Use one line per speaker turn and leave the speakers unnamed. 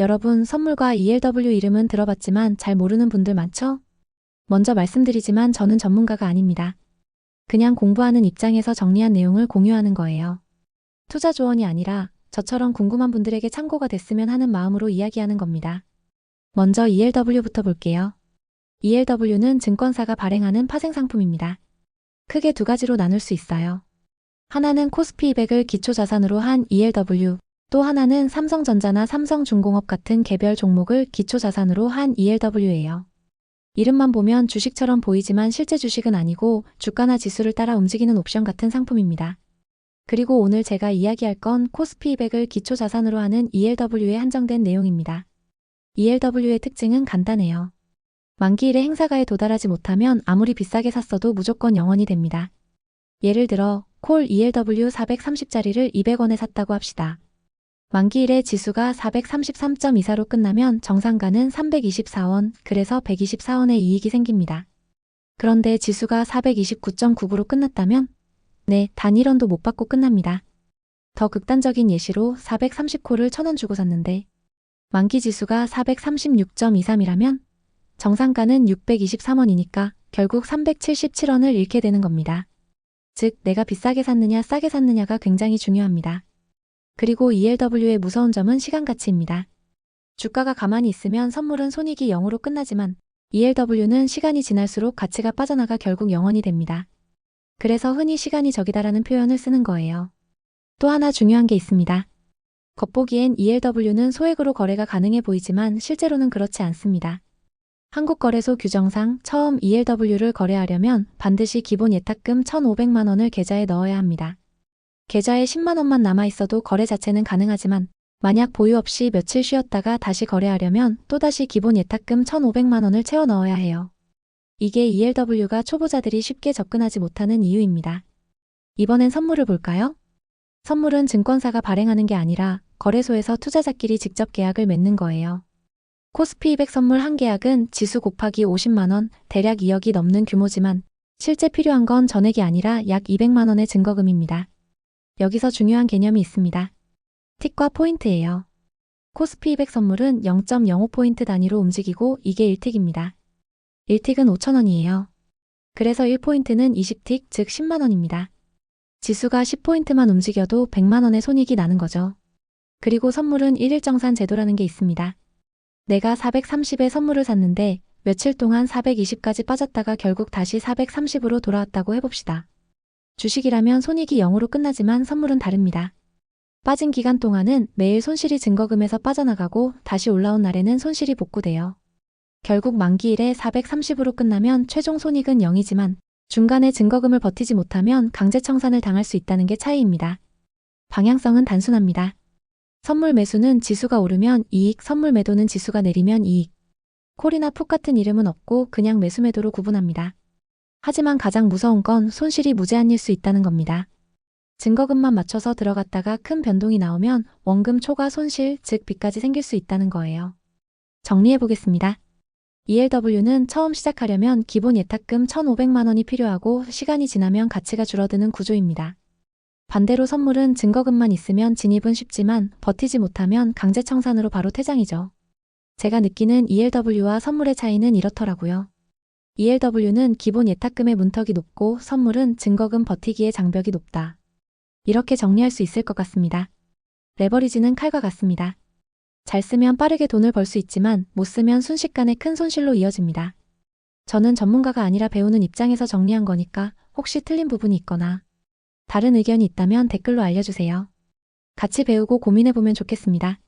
여러분, 선물과 ELW 이름은 들어봤지만 잘 모르는 분들 많죠? 먼저 말씀드리지만 저는 전문가가 아닙니다. 그냥 공부하는 입장에서 정리한 내용을 공유하는 거예요. 투자 조언이 아니라 저처럼 궁금한 분들에게 참고가 됐으면 하는 마음으로 이야기하는 겁니다. 먼저 ELW부터 볼게요. ELW는 증권사가 발행하는 파생 상품입니다. 크게 두 가지로 나눌 수 있어요. 하나는 코스피 200을 기초 자산으로 한 ELW, 또 하나는 삼성전자나 삼성중공업 같은 개별 종목을 기초 자산으로 한 ELW예요. 이름만 보면 주식처럼 보이지만 실제 주식은 아니고 주가나 지수를 따라 움직이는 옵션 같은 상품입니다. 그리고 오늘 제가 이야기할 건 코스피 200을 기초 자산으로 하는 ELW에 한정된 내용입니다. ELW의 특징은 간단해요. 만기일에 행사가에 도달하지 못하면 아무리 비싸게 샀어도 무조건 영원이 됩니다. 예를 들어 콜 ELW 430짜리를 200원에 샀다고 합시다. 만기일에 지수가 433.24로 끝나면 정상가는 324원, 그래서 124원의 이익이 생깁니다. 그런데 지수가 429.99로 끝났다면 네, 단 1원도 못 받고 끝납니다. 더 극단적인 예시로 430코를 1000원 주고 샀는데 만기 지수가 436.23이라면 정상가는 623원이니까 결국 377원을 잃게 되는 겁니다. 즉, 내가 비싸게 샀느냐 싸게 샀느냐가 굉장히 중요합니다. 그리고 ELW의 무서운 점은 시간 가치입니다. 주가가 가만히 있으면 선물은 손익이 0으로 끝나지만 ELW는 시간이 지날수록 가치가 빠져나가 결국 영원이 됩니다. 그래서 흔히 시간이 적이다라는 표현을 쓰는 거예요. 또 하나 중요한 게 있습니다. 겉보기엔 ELW는 소액으로 거래가 가능해 보이지만 실제로는 그렇지 않습니다. 한국거래소 규정상 처음 ELW를 거래하려면 반드시 기본 예탁금 1,500만 원을 계좌에 넣어야 합니다. 계좌에 10만 원만 남아 있어도 거래 자체는 가능하지만 만약 보유 없이 며칠 쉬었다가 다시 거래하려면 또다시 기본 예탁금 1,500만 원을 채워 넣어야 해요. 이게 ELW가 초보자들이 쉽게 접근하지 못하는 이유입니다. 이번엔 선물을 볼까요? 선물은 증권사가 발행하는 게 아니라 거래소에서 투자자끼리 직접 계약을 맺는 거예요. 코스피 200 선물 한 계약은 지수 곱하기 50만원, 대략 2억이 넘는 규모지만 실제 필요한 건 전액이 아니라 약 200만원의 증거금입니다. 여기서 중요한 개념이 있습니다. 틱과 포인트예요. 코스피 200 선물은 0.05포인트 단위로 움직이고 이게 1틱입니다. 1틱은 5천원이에요. 그래서 1포인트는 20틱, 즉 10만원입니다. 지수가 10포인트만 움직여도 100만원의 손익이 나는 거죠. 그리고 선물은 1일정산 제도라는 게 있습니다. 내가 430에 선물을 샀는데 며칠 동안 420까지 빠졌다가 결국 다시 430으로 돌아왔다고 해봅시다. 주식이라면 손익이 0으로 끝나지만 선물은 다릅니다. 빠진 기간 동안은 매일 손실이 증거금에서 빠져나가고 다시 올라온 날에는 손실이 복구돼요. 결국 만기일에 430으로 끝나면 최종 손익은 0이지만 중간에 증거금을 버티지 못하면 강제 청산을 당할 수 있다는 게 차이입니다. 방향성은 단순합니다. 선물 매수는 지수가 오르면 이익, 선물 매도는 지수가 내리면 이익. 콜이나 풋 같은 이름은 없고 그냥 매수 매도로 구분합니다. 하지만 가장 무서운 건 손실이 무제한일 수 있다는 겁니다. 증거금만 맞춰서 들어갔다가 큰 변동이 나오면 원금 초과 손실, 즉 빚까지 생길 수 있다는 거예요. 정리해 보겠습니다. ELW는 처음 시작하려면 기본 예탁금 1,500만 원이 필요하고 시간이 지나면 가치가 줄어드는 구조입니다. 반대로 선물은 증거금만 있으면 진입은 쉽지만 버티지 못하면 강제 청산으로 바로 퇴장이죠. 제가 느끼는 ELW와 선물의 차이는 이렇더라고요. ELW는 기본 예탁금의 문턱이 높고 선물은 증거금 버티기의 장벽이 높다. 이렇게 정리할 수 있을 것 같습니다. 레버리지는 칼과 같습니다. 잘 쓰면 빠르게 돈을 벌 수 있지만 못 쓰면 순식간에 큰 손실로 이어집니다. 저는 전문가가 아니라 배우는 입장에서 정리한 거니까 혹시 틀린 부분이 있거나 다른 의견이 있다면 댓글로 알려주세요. 같이 배우고 고민해보면 좋겠습니다.